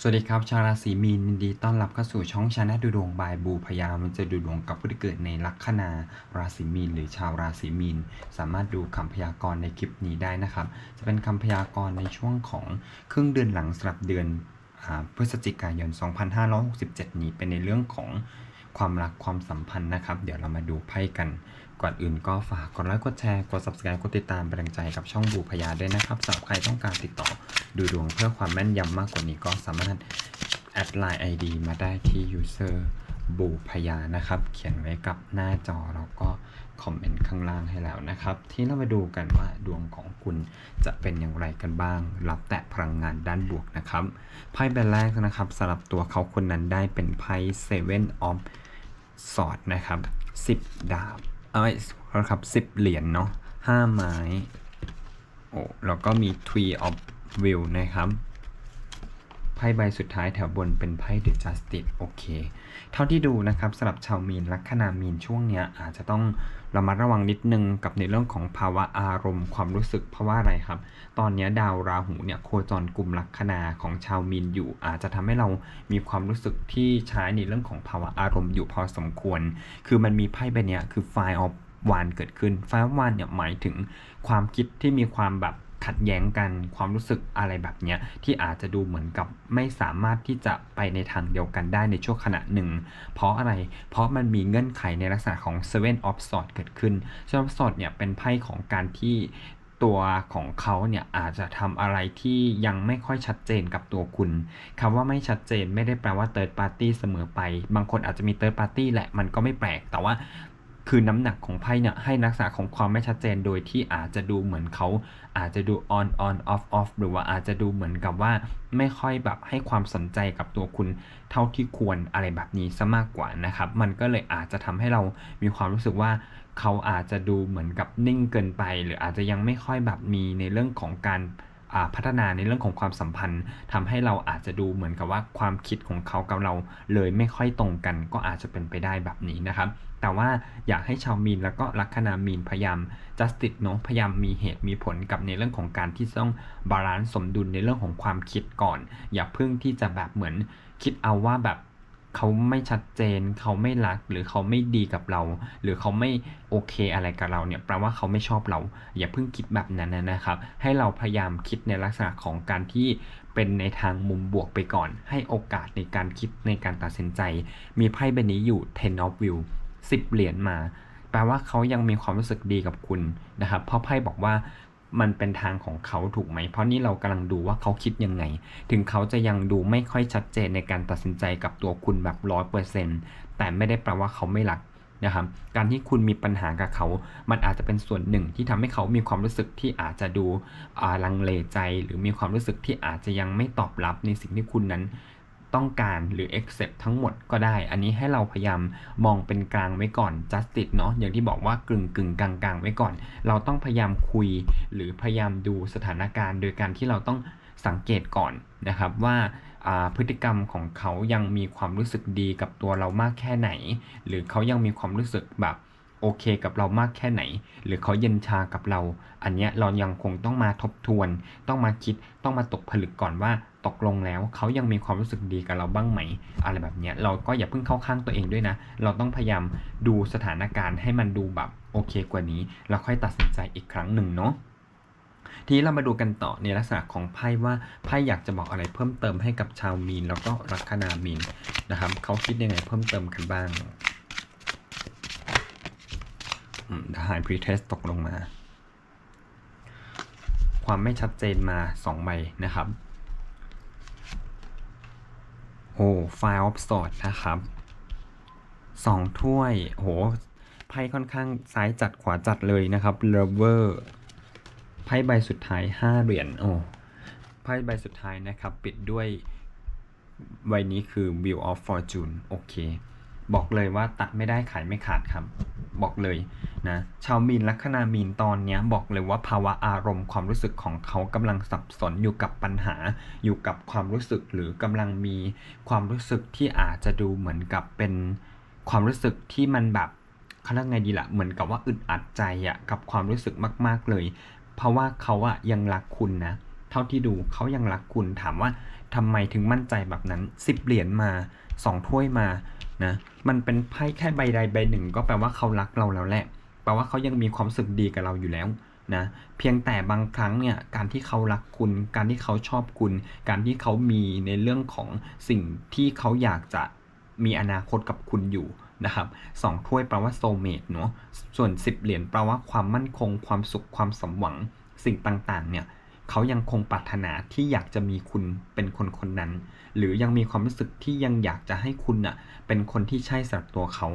สวัสดีครับ ชาวราศีมีนยินดีต้อนรับเข้าสู่ช่องชาแนลดูดวงบายบูพยามันจะดูดวงกับผู้ที่เกิดในลัคนาราศีมีนหรือชาวราศีมีน สามารถดูคำพยากรณ์ในคลิปนี้ได้นะครับ จะเป็นคำพยากรณ์ในช่วงของครึ่งเดือนหลังสำหรับเดือนอพฤศจิกายน 2567 นี้เป็นในเรื่องของความรักความสัมพันธ์นะครับ เดี๋ยวเรามาดูไพ่กัน ก่อนอื่นก็ฝากกดไลค์กดแชร์กด subscribe กดติดตามเป็นกำลังใจกับช่องบูพยาด้วยนะครับสำหรับใครต้องการติดต่อ ดูดวงเพื่อความแม่นยำมากกว่านี้ก็สามารถแอดไลน์ ID มาได้ที่ user บูพยานะครับ เขียนไว้กับหน้าจอแล้วก็คอมเมนต์ข้างล่างให้แล้วนะครับ ที่เรามาดูกันว่าดวงของคุณจะเป็นอย่างไรกันบ้าง รับแต่พลังงานด้านบวกนะครับไพ่ใบแรกนะครับสำหรับตัวเขาคนนั้นได้เป็นไพ่ Seven of Swords นะครับ10ดาบเอ้ยขอโทษครับ10เหรียญเนาะ5ไม้โอ้แล้วก็มี Tree of Will นะครับไพ่ใบสุดท้ายแถวบนเป็นไพ่ The Justice โอเค เท่าที่ดูนะครับสำหรับชาวมีนลัคนามีนช่วงเนี้ยอาจจะต้องระมัดระวังนิดนึงกับในเรื่องของภาวะอารมณ์ความรู้สึกเพราะว่าอะไรครับ ตอนนี้ดาวราหูเนี่ยโคจรกลุ่มลัคนาของชาวมีนอยู่ อาจจะทำให้เรามีความรู้สึกที่ใช้ในเรื่องของภาวะอารมณ์อยู่พอสมควร คือมันมีไพ่ใบเนี้ยคือ Fire of วานเกิดขึ้นไฟวานเนี่ยหมายถึงความคิดที่มีความแบบ ขัดแย้งกันความรู้สึกอะไรแบบเนี้ยที่อาจจะดูเหมือนกับไม่สามารถที่จะไปในทางเดียวกันได้ในช่วงขณะหนึ่ง เพราะอะไรเพราะมันมีเงื่อนไขในลักษณะของ Seven of Swords เกิดขึ้น Seven of Swords เนี่ยเป็นไพ่ของการที่ตัวของเขาเนี่ยอาจจะทำอะไรที่ยังไม่ค่อยชัดเจนกับตัวคุณคำว่าไม่ชัดเจนไม่ได้แปลว่า third party เสมอไป บางคนอาจจะมี third party แหละมันก็ไม่แปลก แต่ว่า คือน้ำหนักของไพ่เนี่ยให้ลักษณะของความไม่ชัดเจนโดยที่อาจจะดูเหมือนเขาอาจจะดู on on off off หรือว่าอาจจะดูเหมือนกับว่าไม่ค่อยแบบให้ความสนใจกับตัวคุณเท่าที่ควรอะไรแบบนี้ซะมากกว่านะครับ มันก็เลยอาจจะทำให้เรามีความรู้สึกว่าเขาอาจจะดูเหมือนกับนิ่งเกินไป หรืออาจจะยังไม่ค่อยแบบมีในเรื่องของการ พัฒนาในเรื่องของความสัมพันธ์ทำให้เราอาจจะดูเหมือนกับว่าความคิดของเขากับเราเลยไม่ค่อยตรงกัน ก็อาจจะเป็นไปได้แบบนี้นะครับ แต่ว่าอยากให้ชาวมีนแล้วก็ลัคนามีนพยายาม justice เนาะพยายามมีเหตุมีผลกับในเรื่องของการที่ต้องบาลานซ์สมดุลในเรื่องของความคิดก่อน อย่าเพิ่งที่จะแบบเหมือนคิดเอาว่าแบบ เขาไม่ชัดเจน เขาไม่รักหรือเขาไม่ดีกับเรา หรือเขาไม่โอเคอะไรกับเราเนี่ยแปลว่าเขาไม่ชอบเรา อย่าเพิ่งคิดแบบนั้นนะครับ ให้เราพยายามคิดในลักษณะของการที่เป็นในทางมุมบวกไปก่อน ให้โอกาสในการคิดในการตัดสินใจ มีไพ่ใบนี้อยู่ ten of view 10 เหรียญมา แปลว่าเขายังมีความรู้สึกดีกับคุณนะครับเพราะไพ่บอกว่า มันเป็นทางของเขาถูกไหม เพราะนี่เรากำลังดูว่าเขาคิดยังไง ถึงเขาจะยังดูไม่ค่อยชัดเจนในการตัดสินใจกับตัวคุณแบบร้อยเปอร์เซ็นต์แต่ไม่ได้แปลว่าเขาไม่รักนะครับ การที่คุณมีปัญหากับเขา มันอาจจะเป็นส่วนหนึ่งที่ทำให้เขามีความรู้สึกที่อาจจะดูลังเลใจ หรือมีความรู้สึกที่อาจจะยังไม่ตอบรับในสิ่งที่คุณนั้น ต้องการหรือ accept ทั้งหมดก็ได้ อันนี้ให้เราพยายามมองเป็นกลางไว้ก่อน justice เนาะอย่างที่บอกว่ากึ่งกึ่งกลางกลางไว้ก่อน เราต้องพยายามคุยหรือพยายามดูสถานการณ์ โดยการที่เราต้องสังเกตก่อนนะครับว่าพฤติกรรมของเขายังมีความรู้สึกดีกับตัวเรามากแค่ไหน หรือเขายังมีความรู้สึกแบบโอเคกับเรามากแค่ไหน หรือเขาเย็นชากับเรา อันเนี้ยเรายังคงต้องมาทบทวน ต้องมาคิดต้องมาตกผลึกก่อนว่า ตกลงแล้วเขายังมีความรู้สึกดีกับเราบ้างไหม อะไรแบบเนี้ยเราก็อย่าเพิ่งเข้าข้างตัวเองด้วยนะ เราต้องพยายามดูสถานการณ์ให้มันดูแบบโอเคกว่านี้แล้วค่อยตัดสินใจอีกครั้งหนึ่งเนาะทีนี้เรามาดูกันต่อในลักษณะของไพ่ว่าไพ่อยากจะบอกอะไรเพิ่มเติมให้กับชาวมีน แล้วก็ลัคนามีนนะครับเขาคิดยังไงเพิ่มเติมกันบ้างทหารพรีเทสตกลงมา ความไม่ชัดเจนมาสองใบนะครับ โอ้ไฟล์ออฟสอดนะครับสองถ้วยโหไพ่ค่อนข้างซ้ายจัดขวาจัดเลยนะครับเลเวอร์ไพ่ใบสุดท้าย5เหรียญโอ้ไพ่ใบสุดท้ายนะครับ ปิดด้วยใบนี้คือ Wheel of Fortune โอเค บอกเลยว่าตัดไม่ได้ขายไม่ขาดครับ บอกเลยนะชาวมีนลัคนามีนตอนนี้บอกเลยว่าภาวะอารมณ์ความรู้สึกของเขากำลังสับสนอยู่กับปัญหา อยู่กับความรู้สึกหรือกำลังมีความรู้สึกที่อาจจะดูเหมือนกับเป็นความรู้สึกที่มันแบบเขาเรียกไงดีละ่ะเหมือนกับว่าอึดอัดใจอะกับความรู้สึกมาก ๆเลย เพราะว่าเขาอะยังรักคุณนะเท่าที่ดูเขายังรักคุณถามว่าทำไมถึงมั่นใจแบบนั้นสิบเหรียญมาสองถ้วยมา นะ มันเป็นไพ่แค่ใบใดใบหนึ่ง ก็แปลว่าเขารักเราแล้วแหละ แปลว่าเขายังมีความสึกดีกับเราอยู่แล้วนะ เพียงแต่บางครั้งเนี่ย การที่เขารักคุณ การที่เขาชอบคุณ การที่เขามีในเรื่องของสิ่งที่เขาอยากจะมีอนาคตกับคุณอยู่นะครับสองถ้วยแปลว่าโซเมตเนาะ ส่วน 10 เหรียญแปลว่าความมั่นคง ความสุข ความสมหวัง สิ่งต่างๆ เนี่ย เขายังคงปรารถนาที่อยากจะมีคุณเป็นคนคนนั้น หรือยังมีความรู้สึกที่ยังอยากจะให้คุณน่ะเป็นคนที่ใช่สำหรับตัวเขา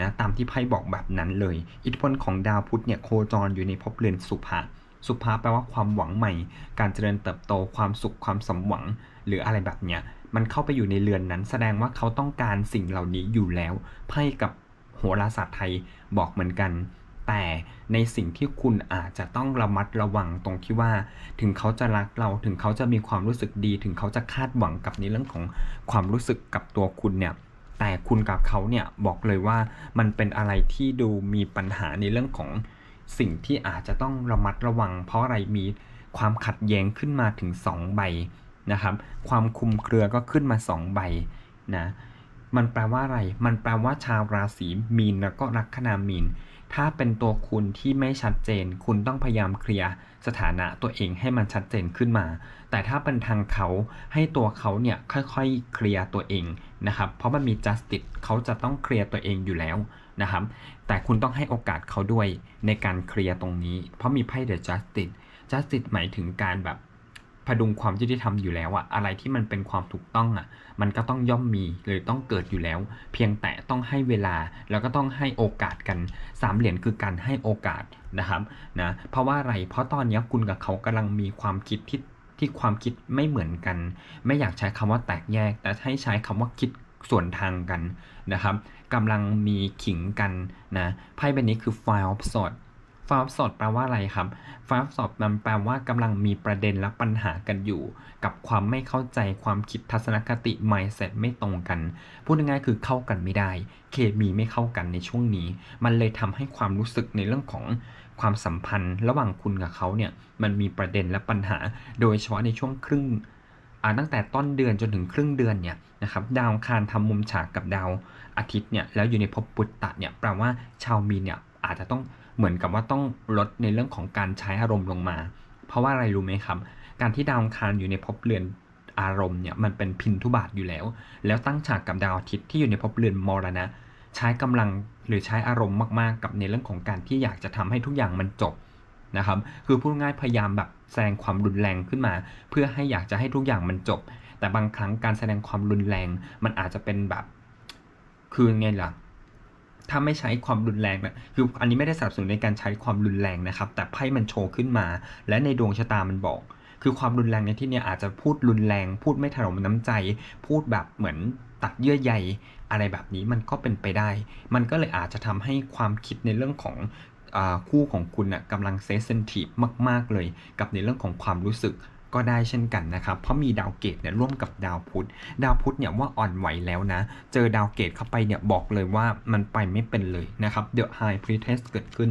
นะตามที่ไพ่บอกแบบนั้นเลย อิทธิพลของดาวพุธเนี่ยโคจรอยู่ในภพเรือนสุภะสุภาแปลว่าความหวังใหม่ การเจริญเติบโตความสุขความสมหวัง หรืออะไรแบบเนี้ยมันเข้าไปอยู่ในเรือนนั้น แสดงว่าเขาต้องการสิ่งเหล่านี้อยู่แล้วไพ่กับโหราศาสตร์ไทยบอกเหมือนกัน แต่ในสิ่งที่คุณอาจจะต้องระมัดระวังตรงที่ว่า ถึงเขาจะรักเราถึงเขาจะมีความรู้สึกดี ถึงเขาจะคาดหวังกับในเรื่องของความรู้สึกกับตัวคุณเนี่ยแต่คุณกับเขาเนี่ยบอกเลยว่ามันเป็นอะไรที่ดูมีปัญหาในเรื่องของสิ่งที่อาจจะต้องระมัดระวัง เพราะอะไรมีความขัดแย้งขึ้นมาถึง 2 ใบนะครับ ความคุมเครือก็ขึ้นมา 2 ใบนะมันแปลว่าอะไร มันแปลว่าชาวราศีมีนแล้วก็ลัคนามีน ถ้าเป็นตัวคุณที่ไม่ชัดเจน คุณต้องพยายามเคลียร์สถานะตัวเองให้มันชัดเจนขึ้นมา แต่ถ้าเป็นทางเขาให้ตัวเขาเนี่ยค่อยๆเคลียร์ตัวเองนะครับ เพราะมันมี justice เขาจะต้องเคลียร์ตัวเองอยู่แล้วนะครับ แต่คุณต้องให้โอกาสเขาด้วยในการเคลียร์ตรงนี้ เพราะมีไพ่ the justice justice หมายถึงการแบบ พดุงความยุติธรรมอยู่แล้วอะอะไรที่มันเป็นความถูกต้องอะมันก็ต้องย่อมมีหรือต้องเกิดอยู่แล้ว เพียงแต่ต้องให้เวลาแล้วก็ต้องให้โอกาสกันสามเหรียญคือการให้โอกาสนะครับนะเพราะว่าอะไรเพราะตอนนี้คุณกับเขากำลังมีความคิดที่ที่ความคิดไม่เหมือนกัน ไม่อยากใช้คำว่าแตกแยก แต่ให้ใช้คำว่าคิดส่วนทางกันนะครับกำลังมีขิงกันนะไพ่ใบนี้คือ File of Swords ฟาฟสดแปลว่าอะไรครับฟาฟสดมันแปลว่ากำลังมีประเด็นและปัญหากันอยู่ กับความไม่เข้าใจความคิดทัศนคติ mindset ไม่ตรงกัน พูดง่ายๆคือเข้ากันไม่ได้ เคมีไม่เข้ากันในช่วงนี้ มันเลยทำให้ความรู้สึกในเรื่องของความสัมพันธ์ ระหว่างคุณกับเขาเนี่ยมันมีประเด็นและปัญหา โดยเฉพาะในช่วงครึ่งตั้งแต่ต้นเดือนจนถึงครึ่งเดือนเนี่ยนะครับดาวคารทำมุมฉากกับดาวอาทิตย์เนี่ยแล้วอยู่ในภพปุตตะเนี่ยแปลว่าชาวมีนเนี่ยอาจจะต้อง เหมือนกับว่าต้องลดในเรื่องของการใช้อารมณ์ลงมา เพราะว่าอะไรรู้ไหมครับ การที่ดาวอังคารอยู่ในภพเรือนอารมณ์เนี่ยมันเป็นพินทุบาทอยู่แล้ว แล้วตั้งฉากกับดาวอาทิตย์ที่อยู่ในภพเรือนมรณะ ใช้กำลังหรือใช้อารมณ์มากๆ กับในเรื่องของการที่อยากจะทำให้ทุกอย่างมันจบนะครับ คือพูดง่ายพยายามแบบแสดงความรุนแรงขึ้นมา เพื่อให้อยากจะให้ทุกอย่างมันจบ แต่บางครั้งการแสดงความรุนแรงมันอาจจะเป็นแบบ คือไงล่ะ ถ้าไม่ใช้ความรุนแรงนะคืออันนี้ไม่ได้สนับสนุนในการใช้ความรุนแรงนะครับ แต่ไพ่มันโชว์ขึ้นมา และในดวงชะตามันบอก คือความรุนแรงในที่นี้อาจจะพูดรุนแรง พูดไม่ถนอมน้ำใจ พูดแบบเหมือนตัดเยื่อใยอะไรแบบนี้มันก็เป็นไปได้ มันก็เลยอาจจะทำให้ความคิดในเรื่องของอคู่ของคุณนะกำลังเซสเซนทีฟมาก ๆ เลย กับในเรื่องของความรู้สึก ก็ได้เช่นกันนะครับ เพราะมีดาวเกตเนี่ยร่วมกับดาวพุธ ดาวพุธเนี่ยว่าอ่อนไหวแล้วนะ เจอดาวเกตเข้าไปเนี่ยบอกเลยว่ามันไปไม่เป็นเลยนะครับ The High Priestess เกิดขึ้น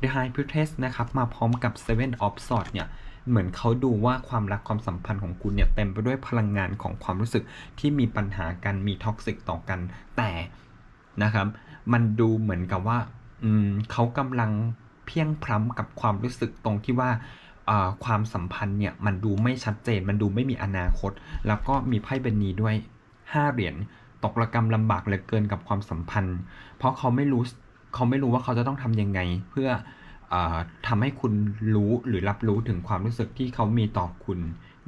The High Priestess นะครับมาพร้อมกับ Seven of Swords เนี่ยเหมือนเขาดูว่าความรักความสัมพันธ์ของคุณเนี่ยเต็มไปด้วยพลังงานของความรู้สึกที่มีปัญหากันมีท็อกซิกต่อกัน แต่นะครับมันดูเหมือนกับว่าเขากำลังเพียงพร้ำกับความรู้สึกตรงที่ว่า ความสัมพันธ์เนี่ยมันดูไม่ชัดเจน มันดูไม่มีอนาคต แล้วก็มีไพ่เบนนีด้วย 5 เหรียญตกระกรรมลำบากเหลือเกินกับความสัมพันธ์ เพราะเขาไม่รู้เขาไม่รู้ว่าเขาจะต้องทำยังไง เพื่ออทำให้คุณรู้หรือรับรู้ถึงความรู้สึกที่เขามีต่อคุณ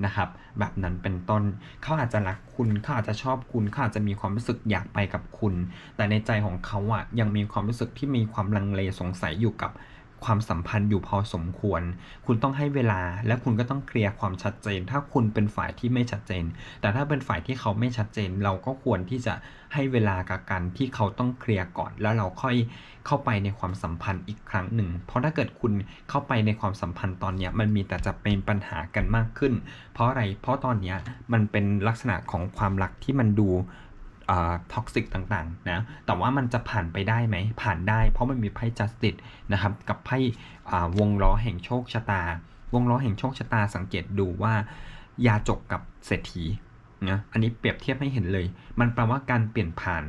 นะครับ แบบนั้นเป็นต้นเขาอาจจะรักคุณเขาอาจจะชอบคุณเขาอาจจะมีความรู้สึกอยากไปกับคุณ แต่ในใจของเขาอะยังมีความรู้สึกที่มีความลังเลสงสัยอยู่กับ ความสัมพันธ์อยู่พอสมควร คุณต้องให้เวลาและคุณก็ต้องเคลียร์ความชัดเจน ถ้าคุณเป็นฝ่ายที่ไม่ชัดเจน แต่ถ้าเป็นฝ่ายที่เขาไม่ชัดเจน เราก็ควรที่จะให้เวลากับกันที่เขาต้องเคลียร์ก่อน แล้วเราค่อยเข้าไปในความสัมพันธ์อีกครั้งหนึ่ง เพราะถ้าเกิดคุณเข้าไปในความสัมพันธ์ตอนนี้มันมีแต่จะเป็นปัญหากันมากขึ้น เพราะอะไรเพราะตอนนี้มันเป็นลักษณะของความรักที่มันดู ท็อกซิกต่างๆนะแต่ว่ามันจะผ่านไปได้ไหมผ่านได้ เพราะมันมีไพ่จัสติสนะครับกับไพ่วงล้อแห่งโชคชะตา วงล้อแห่งโชคชะตาสังเกตดูว่ายาจกกับเศรษฐีนะอันนี้เปรียบเทียบให้เห็นเลย มันแปลว่าการเปลี่ยนผ่าน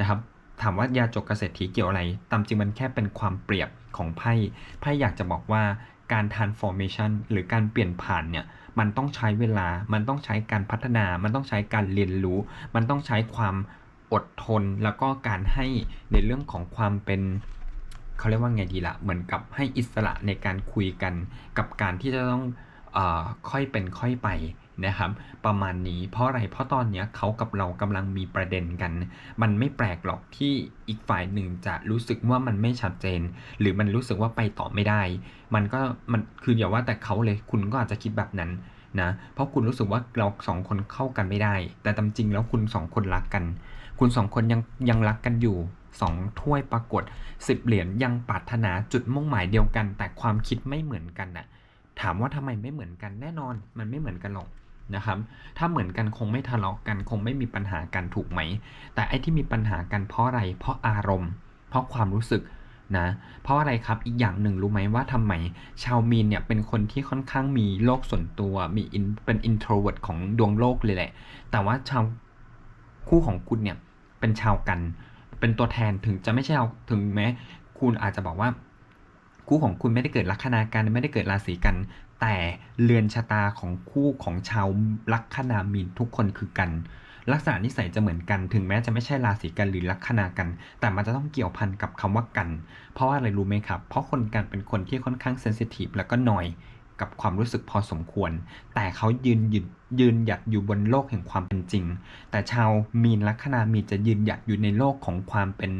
นะครับถามว่ายาจกเกษตรถีเกี่ยวอะไร ตามจริงมันแค่เป็นความเปรียบของไพ่ไพ่อยากจะบอกว่าการ transformation หรือการเปลี่ยนผ่านเนี่ย มันต้องใช้เวลา มันต้องใช้การพัฒนา มันต้องใช้การเรียนรู้ มันต้องใช้ความอดทน แล้วก็การให้ในเรื่องของความเป็นเขาเรียกว่าไงดีละเหมือนกับให้อิสระในการคุยกันกับการที่จะต้องอค่อยเป็นค่อยไป นะครับ ประมาณนี้เพราะอะไรเพราะตอนเนี้ยเขากับเรากำลังมีประเด็นกัน มันไม่แปลกหรอกที่อีกฝ่ายหนึ่งจะรู้สึกว่ามันไม่ชัดเจน หรือมันรู้สึกว่าไปต่อไม่ได้ มันก็มันคืออย่าว่าแต่เขาเลยคุณก็อาจจะคิดแบบนั้นนะเพราะคุณรู้สึกว่าเราสองคนเข้ากันไม่ได้ แต่ตามจริงแล้วคุณสองคนรักกัน คุณสองคนยังยังรักกันอยู่สองถ้วยปรากฏสิบเหรียญยังปรารถนาจุดมุ่งหมายเดียวกัน แต่ความคิดไม่เหมือนกันน่ะถามว่าทำไมไม่เหมือนกันแน่นอน มันไม่เหมือนกันหรอก นะครับ ถ้าเหมือนกันคงไม่ทะเลาะกัน คงไม่มีปัญหากันถูกไหม แต่ไอ้ที่มีปัญหากันเพราะอะไร เพราะอารมณ์ เพราะความรู้สึกนะ เพราะอะไรครับ อีกอย่างหนึ่งรู้ไหมว่าทำไม ชาวมีนเนี่ยเป็นคนที่ค่อนข้างมีโลกส่วนตัว มีเป็น introvert ของดวงโลกเลยแหละ แต่ว่าชาวคู่ของคุณเนี่ยเป็นชาวกัน เป็นตัวแทนถึงจะไม่ใช่เอาถึงแม้ คุณอาจจะบอกว่าคู่ของคุณไม่ได้เกิดลัคนากันไม่ได้เกิดราศีกัน แต่เรือนชะตาของคู่ของชาวลัคนามีนทุกคนคือกัน ลักษณะนิสัยจะเหมือนกัน ถึงแม้จะไม่ใช่ราศีกันหรือลัคนากัน แต่มันจะต้องเกี่ยวพันกับคำว่ากัน เพราะว่าอะไรรู้ไหมครับ เพราะคนกันเป็นคนที่ค่อนข้างเซนซิทีฟแล้วก็หน่อยกับความรู้สึกพอสมควร แต่เขายืนยืนยืนหยัดอยู่บนโลกแห่งความเป็นจริง แต่ชาวมีนลัคนามีนจะยืนหยัดอยู่ในโลกของความเป็น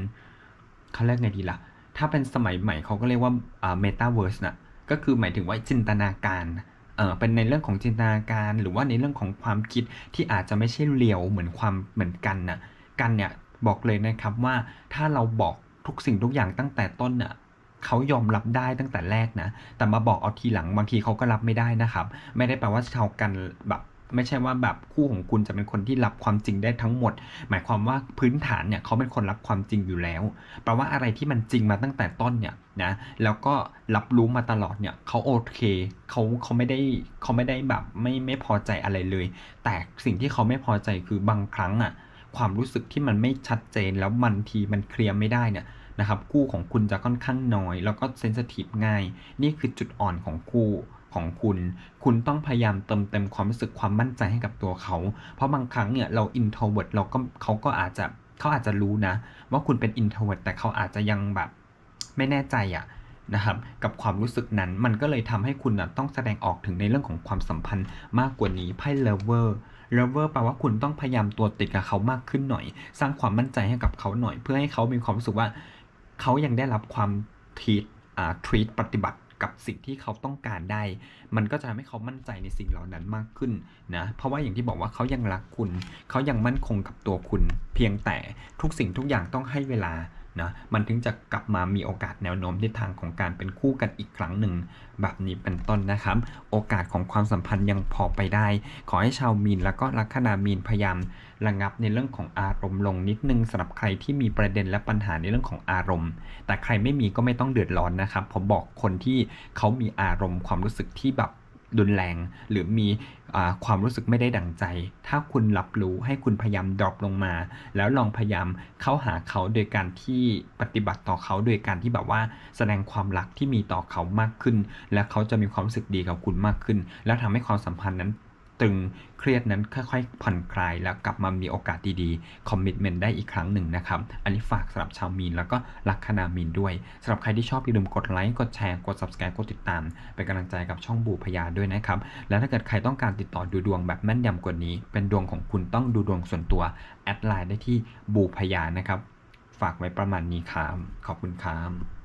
เขาเรียกไงดีล่ะ ถ้าเป็นสมัยใหม่เขาก็เรียกว่าเมตาเวิร์สนะ ก็คือหมายถึงว่าจินตนาการเออเป็นในเรื่องของจินตนาการ หรือว่าในเรื่องของความคิดที่อาจจะไม่ใช่เรียวเหมือนความเหมือนกันนะกันเนี่ยบอกเลยนะครับว่าถ้าเราบอกทุกสิ่งทุกอย่างตั้งแต่ต้นน่ะเขายอมรับได้ตั้งแต่แรกนะ แต่มาบอกเอาทีหลังบางทีเขาก็รับไม่ได้นะครับ ไม่ได้แปลว่าชาวกันแบบ ไม่ใช่ว่าแบบคู่ของคุณจะเป็นคนที่รับความจริงได้ทั้งหมด หมายความว่าพื้นฐานเนี่ยเขาเป็นคนรับความจริงอยู่แล้วแปลว่าอะไรที่มันจริงมาตั้งแต่ต้นเนี่ยนะแล้วก็รับรู้มาตลอดเนี่ยเขาโอเคเขาเขาไม่ได้เขาไม่ได้แบบไม่ไม่พอใจอะไรเลย แต่สิ่งที่เขาไม่พอใจคือบางครั้งอะความรู้สึกที่มันไม่ชัดเจนแล้วมันทีมันเคลียร์ไม่ได้เนี่ยนะครับคู่ของคุณจะค่อนข้างน้อย แล้วก็เซนซิทีฟง่าย นี่คือจุดอ่อนของคู่ ของคุณ คุณต้องพยายามเติมเต็มความรู้สึกความมั่นใจให้กับตัวเขา เพราะบางครั้งเนี่ยเรา introvert เราก็เขาก็อาจจะเขาอาจจะรู้นะ ว่าคุณเป็น introvert แต่เขาอาจจะยังแบบไม่แน่ใจอะนะครับกับความรู้สึกนั้นมันก็เลยทำให้คุณนะต้องแสดงออกถึงในเรื่องของความสัมพันธ์มากกว่านี้ไพ่ lover lover แปลว่าคุณต้องพยายามตัวติดกับเขามากขึ้นหน่อย สร้างความมั่นใจให้กับเขาหน่อย เพื่อให้เขามีความรู้สึกว่า เขายังได้รับความทีตอ่าทรีตปฏิบัติ กับสิ่งที่เขาต้องการได้ มันก็จะทำให้เขามั่นใจในสิ่งเหล่านั้นมากขึ้นนะ เพราะว่าอย่างที่บอกว่าเขายังรักคุณ เขายังมั่นคงกับตัวคุณ เพียงแต่ทุกสิ่งทุกอย่างต้องให้เวลานะมันถึงจะกลับมามีโอกาสแนวโน้มทิศทางของการเป็นคู่กันอีกครั้งหนึ่ง แบบนี้เป็นต้นนะครับ โอกาสของความสัมพันธ์ยังพอไปได้ ขอให้ชาวมีนแล้วก็ลัคนามีนพยายาม ระงับในเรื่องของอารมณ์ลงนิดนึงสำหรับใครที่มีประเด็นและปัญหาในเรื่องของอารมณ์ แต่ใครไม่มีก็ไม่ต้องเดือดร้อนนะครับผมบอกคนที่เขามีอารมณ์ความรู้สึกที่แบบรุนแรง หรือมีความรู้สึกไม่ได้ดั่งใจ ถ้าคุณรับรู้ให้คุณพยายามดรอปลงมา แล้วลองพยายามเข้าหาเขาโดยการที่ปฏิบัติต่อเขาโดยการที่แบบว่าแสดงความรักที่มีต่อเขามากขึ้น และเขาจะมีความรู้สึกดีกับคุณมากขึ้น แล้วทำให้ความสัมพันธ์นั้น ตึงเครียดนั้นค่อยๆผ่อนคลายแล้วกลับมามีโอกาสดีๆคอมมิชเมนต์ได้อีกครั้งหนึ่งนะครับ อันนี้ฝากสำหรับชาวมีนแล้วก็ลัคนามีนด้วยสำหรับใครที่ชอบอย่าลืมกดไลค์กดแชร์กด subscribe กดติดตาม เป็นกำลังใจกับช่องบูพยาด้วยนะครับ แล้วถ้าเกิดใครต้องการติดต่อดูดวงแบบแม่นยำกว่านี้ เป็นดวงของคุณต้องดูดวงส่วนตัวแอดไลน์ได้ที่บูพยานะครับฝากไว้ประมาณนี้ครับขอบคุณครับ